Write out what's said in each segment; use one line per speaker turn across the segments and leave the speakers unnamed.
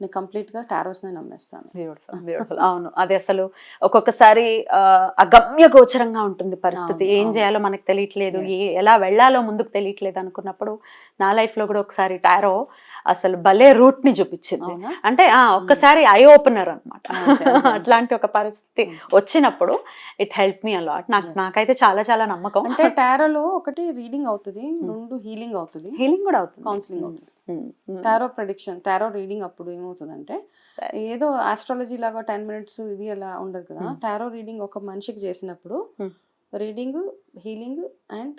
నేను కంప్లీట్గా టారోస్నే నమ్మేస్తాను.
Beautiful beautiful అవును. అది అసలు ఒక్కొక్కసారి అగమ్య గోచరంగా ఉంటుంది పరిస్థితి. ఏం. చేయాలో మనకు తెలియట్లేదు. ఏ ఎలా వెళ్ళాలో ముందుకు తెలియట్లేదు అనుకున్నప్పుడు నా లైఫ్లో కూడా ఒకసారి టారో అసలు భలే రూట్ని చూపించింది అంటే ఆ ఒక్కసారి ఐ ఓపెనర్ అనమాట. అట్లాంటి ఒక పరిస్థితి వచ్చినప్పుడు ఇట్ హెల్ప్ మీ అలాట్. నాకు. నాకైతే చాలా చాలా నమ్మకం.
అంటే టారోలో ఒకటి రీడింగ్ అవుతుంది రెండు హీలింగ్ అవుతుంది.
హీలింగ్ కూడా అవుతుంది.
కౌన్సిలింగ్ అవుతుంది. టారో ప్రెడిక్షన్ టారో రీడింగ్ అప్పుడు ఏమవుతుందంటే. ఏదో ఆస్ట్రాలజీ లాగా టెన్ మినిట్స్ ఇది అలా ఉండదు కదా
Hmm.
టారో రీడింగ్ ఒక మనిషికి చేసినప్పుడు
Hmm.
Reading healing and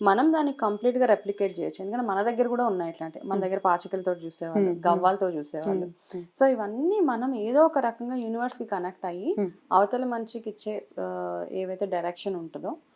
మనం దాన్ని కంప్లీట్గా రెప్లికేట్ చేయొచ్చు ఎందుకంటే మన దగ్గర కూడా ఉన్నాయి ఇట్లాంటి మన దగ్గర పాచికలతో చూసేవాళ్ళు. గవ్వాలతో చూసేవాళ్ళు సో ఇవన్నీ మనం ఏదో ఒక రకంగా యూనివర్స్కి కనెక్ట్ అయ్యి. అవతల మనిషికి ఇచ్చే ఏవైతే డైరెక్షన్ ఉంటుందో.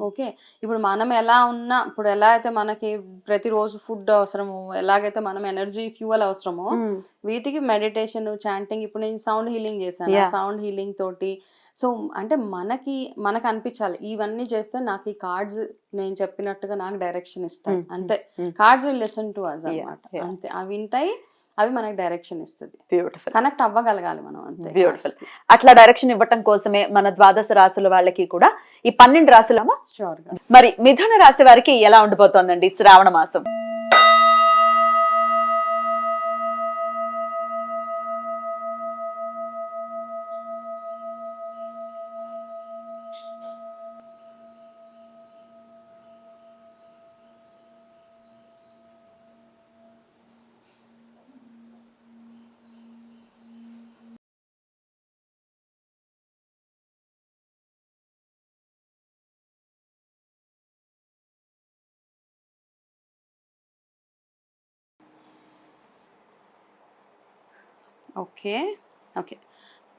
ఓకే. ఇప్పుడు మనం ఎలా ఉన్నా ఇప్పుడు ఎలా అయితే మనకి ప్రతిరోజు ఫుడ్ అవసరమో ఎలాగైతే మనం ఎనర్జీ ఫ్యూయల్ అవసరమో. వీటికి మెడిటేషన్ చాంటింగ్ ఇప్పుడు నేను సౌండ్ హీలింగ్ చేశాను. సౌండ్ హీలింగ్ తోటి సో అంటే మనకి మనకు అనిపించాలి. ఇవన్నీ చేస్తే నాకు ఈ కార్డ్స్ నేను చెప్పినట్టుగా నాకు డైరెక్షన్ ఇస్తాయి.
Mm,
అంతే. Cards will listen to us
Yeah,
అనమాట. అంతే. అవి వింటాయి అవి మనకి డైరెక్షన్ ఇస్తుంది.
బ్యూటిఫుల్
కనెక్ట్ అవ్వగలగాలి మనం అంతే
బ్యూటిఫుల్ అట్లా డైరెక్షన్ ఇవ్వటం కోసమే మన ద్వాదశ రాశుల వాళ్ళకి కూడా ఈ పన్నెండు రాశులమా
షూర్గా.
మరి మిథున రాశి వారికి ఎలా ఉండిపోతుందండి శ్రావణ మాసం?
ఓకే. ఓకే.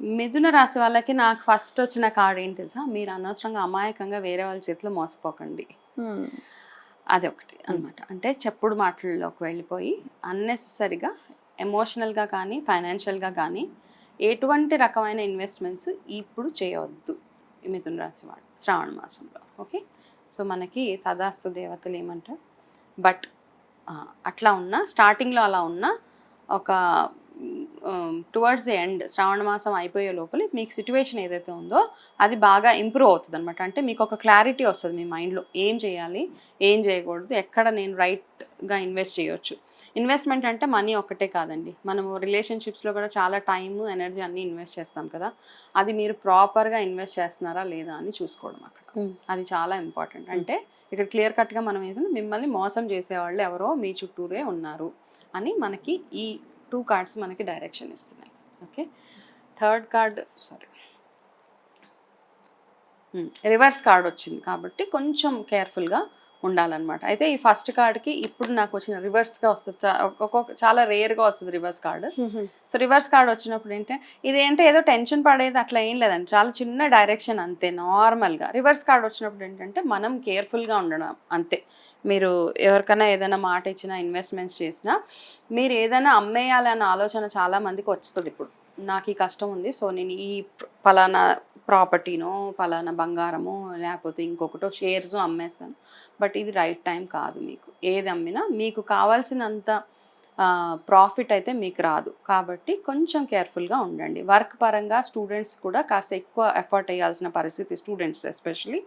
మిథున రాశి వాళ్ళకి నాకు ఫస్ట్ వచ్చిన కార్డ్ ఏంటి తెలుసా? మీరు అనవసరంగా అమాయకంగా వేరే వాళ్ళ చేతిలో మోసపోకండి. అది ఒకటి అన్నమాట. అంటే చెప్పుడు మాటల్లోకి వెళ్ళిపోయి అన్నెసెసరీగా ఎమోషనల్గా కానీ ఫైనాన్షియల్గా కానీ ఎటువంటి రకమైన ఇన్వెస్ట్మెంట్స్ ఇప్పుడు చేయవద్దు ఈ మిథున రాశి వాళ్ళు శ్రావణ మాసంలో. ఓకే. సో మనకి తదాస్తు దేవతలు ఏమంటారు? బట్ అట్లా ఉన్న స్టార్టింగ్లో అలా ఉన్న ఒక టువర్డ్స్ ది ఎండ్ శ్రావణ మాసం అయిపోయే లోపల మీకు సిచ్యువేషన్ ఏదైతే ఉందో అది బాగా ఇంప్రూవ్ అవుతుంది అనమాట అంటే మీకు ఒక క్లారిటీ వస్తుంది మీ మైండ్లో ఏం చేయాలి ఏం చేయకూడదు ఎక్కడ నేను రైట్గా ఇన్వెస్ట్ చేయొచ్చు. ఇన్వెస్ట్మెంట్ అంటే మనీ ఒక్కటే కాదండి. మనము రిలేషన్షిప్స్లో కూడా చాలా టైం ఎనర్జీ అన్నీ ఇన్వెస్ట్ చేస్తాం కదా. అది మీరు ప్రాపర్గా ఇన్వెస్ట్ చేస్తున్నారా లేదా అని చూసుకోవడం అక్కడ. అది చాలా ఇంపార్టెంట్ అంటే ఇక్కడ క్లియర్ కట్గా మనం ఏదైనా మిమ్మల్ని మోసం చేసేవాళ్ళు ఎవరో మీ చుట్టూరే ఉన్నారు అని మనకి ఈ టూ కార్డ్స్ మనకి డైరెక్షన్ ఇస్తున్నాయి. Okay? Third card sorry. Reverse card వచ్చింది కాబట్టి కొంచెం కేర్ఫుల్గా ఉండాలన్నమాట. అయితే ఈ ఫస్ట్ కార్డ్కి ఇప్పుడు నాకు వచ్చిన రివర్స్గా వస్తుంది. ఒక్కొక్క చాలా రేర్గా వస్తుంది reverse card. So reverse card వచ్చినప్పుడు ఏంటంటే ఇదేంటే ఏదో టెన్షన్ పడేది అట్లా ఏం లేదండి. చాలా చిన్న డైరెక్షన్ అంతే నార్మల్గా. రివర్స్ కార్డ్ వచ్చినప్పుడు ఏంటంటే మనం కేర్ఫుల్గా ఉండడం అంతే. మీరు ఎవరికైనా ఏదైనా మాట ఇచ్చినా ఇన్వెస్ట్మెంట్స్ చేసినా మీరు ఏదైనా అమ్మేయాలన్న ఆలోచన చాలా మందికి వస్తుంది ఇప్పుడు. నాకు ఈ కష్టం ఉంది. సో నేను ఈ ఫలానా పలానా ప్రాపర్టీనో పలానా బంగారమో లేకపోతే ఇంకొకటో షేర్స్ అమ్మేస్తాను. బట్ ఇది రైట్ టైం కాదు మీకు. ఏది అమ్మినా మీకు కావాల్సినంత ప్రాఫిట్ అయితే మీకు రాదు. కాబట్టి కొంచెం కేర్ఫుల్గా ఉండండి. వర్క్ పరంగా స్టూడెంట్స్ కూడా కాస్త ఎక్కువ ఎఫర్ట్ వేయాల్సిన పరిస్థితి స్టూడెంట్స్ ఎస్పెషలీ.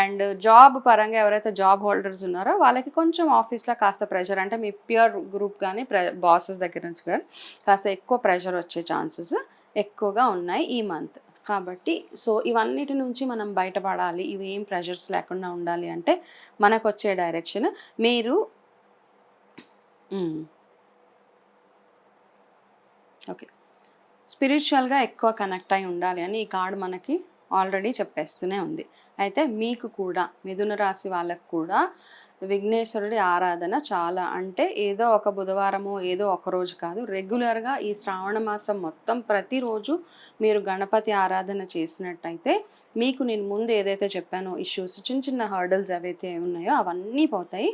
అండ్ జాబ్ పరంగా ఎవరైతే జాబ్ హోల్డర్స్ ఉన్నారో వాళ్ళకి కొంచెం ఆఫీస్లో కాస్త ప్రెషర్ అంటే మీ పియర్ గ్రూప్ కానీ బాసెస్ దగ్గర నుంచి కూడా కాస్త ఎక్కువ ప్రెషర్ వచ్చే ఛాన్సెస్ ఎక్కువగా ఉన్నాయి ఈ మంత్. కాబట్టి సో ఇవన్నిటి నుంచి మనం బయటపడాలి. ఇవి ఏం ప్రెషర్స్ లేకుండా ఉండాలి అంటే మనకు వచ్చే డైరెక్షన్. మీరు ఓకే స్పిరిచువల్గా ఎక్కువ కనెక్ట్ అయి ఉండాలి అని ఈ కార్డు మనకి ఆల్రెడీ చెప్పేస్తూనే ఉంది. అయితే మీకు కూడా మిథున రాశి వాళ్ళకు కూడా విఘ్నేశ్వరుడి ఆరాధన చాలా. అంటే ఏదో ఒక బుధవారమో ఏదో ఒక రోజు కాదు రెగ్యులర్గా ఈ శ్రావణ మాసం మొత్తం ప్రతిరోజు మీరు గణపతి ఆరాధన చేసినట్టయితే మీకు నేను ముందు ఏదైతే చెప్పానో ఇష్యూస్ చిన్న చిన్న హర్డల్స్ ఏవైతే ఉన్నాయో అవన్నీ పోతాయి.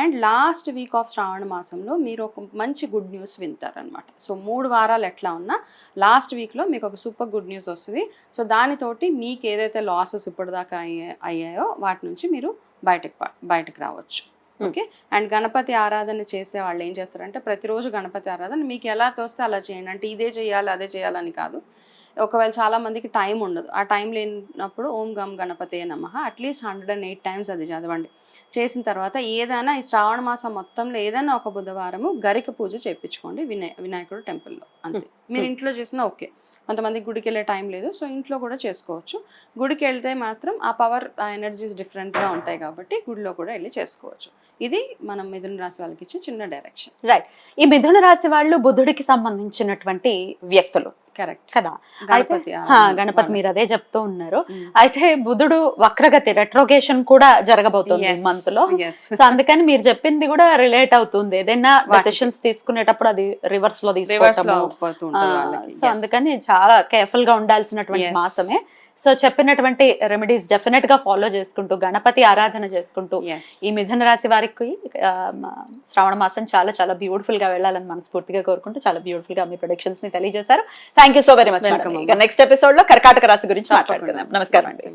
And last week of Shravana మాసంలో మీరు ఒక మంచి గుడ్ న్యూస్ వింటారనమాట సో మూడు వారాలు ఎట్లా ఉన్నా లాస్ట్ వీక్లో మీకు ఒక సూపర్ గుడ్ న్యూస్ వస్తుంది. సో దానితోటి మీకు ఏదైతే లాసెస్ ఇప్పటిదాకా అయ్యా అయ్యాయో వాటి నుంచి మీరు బయటకు బయటకు రావచ్చు. ఓకే అండ్ గణపతి ఆరాధన చేసే వాళ్ళు ఏం చేస్తారంటే ప్రతిరోజు గణపతి ఆరాధన మీకు ఎలా తోస్తే అలా చేయండి. అంటే ఇదే చేయాలి అదే చేయాలని కాదు. ఒకవేళ చాలా మందికి టైం ఉండదు. ఆ టైం లేనప్పుడు ఓం గం గణపతి నమ. At least hundred and eight times అది చదవండి. చేసిన తర్వాత ఏదైనా ఈ శ్రావణ మాసం మొత్తంలో ఏదైనా ఒక బుధవారము గరిక పూజ చేయించుకోండి వినాయ వినాయకుడు టెంపుల్లో అంతే. మీరు ఇంట్లో చేసినా ఓకే. కొంతమందికి గుడికి వెళ్ళే టైం లేదు సో ఇంట్లో కూడా చేసుకోవచ్చు. గుడికి వెళ్తే మాత్రం ఆ పవర్ ఆ ఎనర్జీస్ డిఫరెంట్గా ఉంటాయి కాబట్టి గుడిలో కూడా వెళ్ళి చేసుకోవచ్చు. ఇది మనం మిథున రాశి వాళ్ళకి ఇచ్చే చిన్న డైరెక్షన్
రైట్ ఈ మిథున రాశి వాళ్ళు బుధుడికి సంబంధించినటువంటి వ్యక్తులు. కదా అయితే
గణపతి.
మీరు అదే చెప్తూ ఉన్నారు. అయితే బుధుడు వక్రగతి రెట్రోగేషన్ కూడా జరగబోతుంది
మంత్లో.
సో అందుకని మీరు చెప్పింది కూడా రిలేట్ అవుతుంది ఏదైనా. డెసిషన్స్ తీసుకునేటప్పుడు అది
రివర్స్లో వాళ్ళకి
సో అందుకని చాలా కేర్ఫుల్గా ఉండాల్సినటువంటి. మాసమే సో చెప్పినటువంటి రెమెడీస్ డెఫినెట్గా ఫాలో చేసుకుంటూ గణపతి ఆరాధన చేసుకుంటూ. ఈ మిథున రాశి వారికి శ్రావణ మాసం చాలా చాలా బ్యూటిఫుల్గా వెళ్ళాలని మనస్ఫూర్తిగా కోరుకుంటూ చాలా బ్యూటిఫుల్గా మీ ప్రొడిక్షన్స్ని తెలియజేశారు thank you so very much next ఎపిసోడ్లో కర్కాటక రాశి గురించి. మాట్లాడుకుందాం నమస్కారం అండి.